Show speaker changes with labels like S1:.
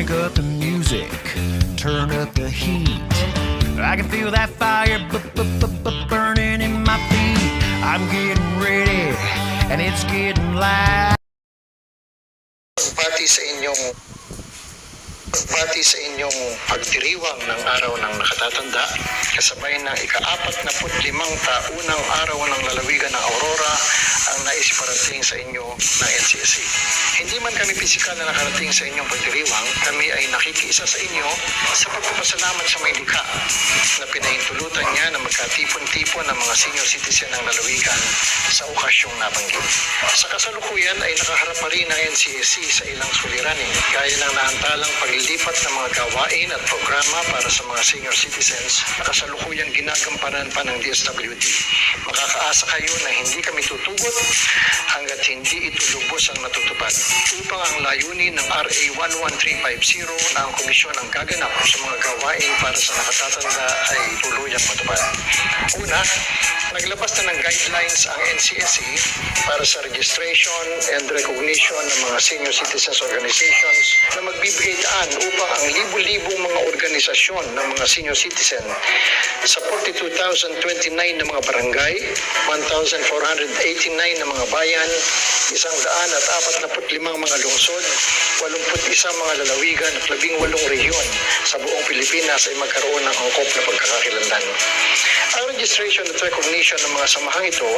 S1: Crank up the music, turn up the heat. I can feel that fire burning in my feet. I'm getting ready, and it's getting light.
S2: pagbati sa inyong pagbati sa inyong pagdiriwang ng araw ng nakatatanda kasabay ng ika-apat na limang taunang araw ng lalawigan ng Aurora ang nais parating sa inyo ng NCSA. Hindi man kami pisikal na nakarating sa inyong pagdiriwang, kami ay nakikiisa sa inyo sa pagpapasalamat sa may likha na pinahintulutan niya na magkatipon-tipon ng mga senior citizen ng lalawigan sa okasyong nabanggit. Sa kasalukuyan ay nakaharap pa rin ang NCSC sa ilang suliranin gaya ng naantalang paglilipat ng mga gawain at programa para sa mga senior citizens na kasalukuyang ginagampanan pa ng DSWD. Makakaasa kayo na hindi kami tutugot hanggat hindi ito lubos ang natutupad upang ang layunin ng RA 11350 na ang komisyon ang gaganap sa mga gawain para sa nakatatanda ay tuluyang matupad. Una, naglabas na ng guidelines ang NCSE para sa registration and recognition ng mga senior citizens organizations na upang ang libu-libong mga organisasyon ng mga senior citizen sa 42,029 na mga barangay, 1,489 na mga bayan, isang daan at apat na limang mga lungsod, 81 mga lalawigan at 18 rehiyon sa buong Pilipinas ay magkaroon ng angkop na pagkakakilanlan. Ang registration at recognition ng mga samahang ito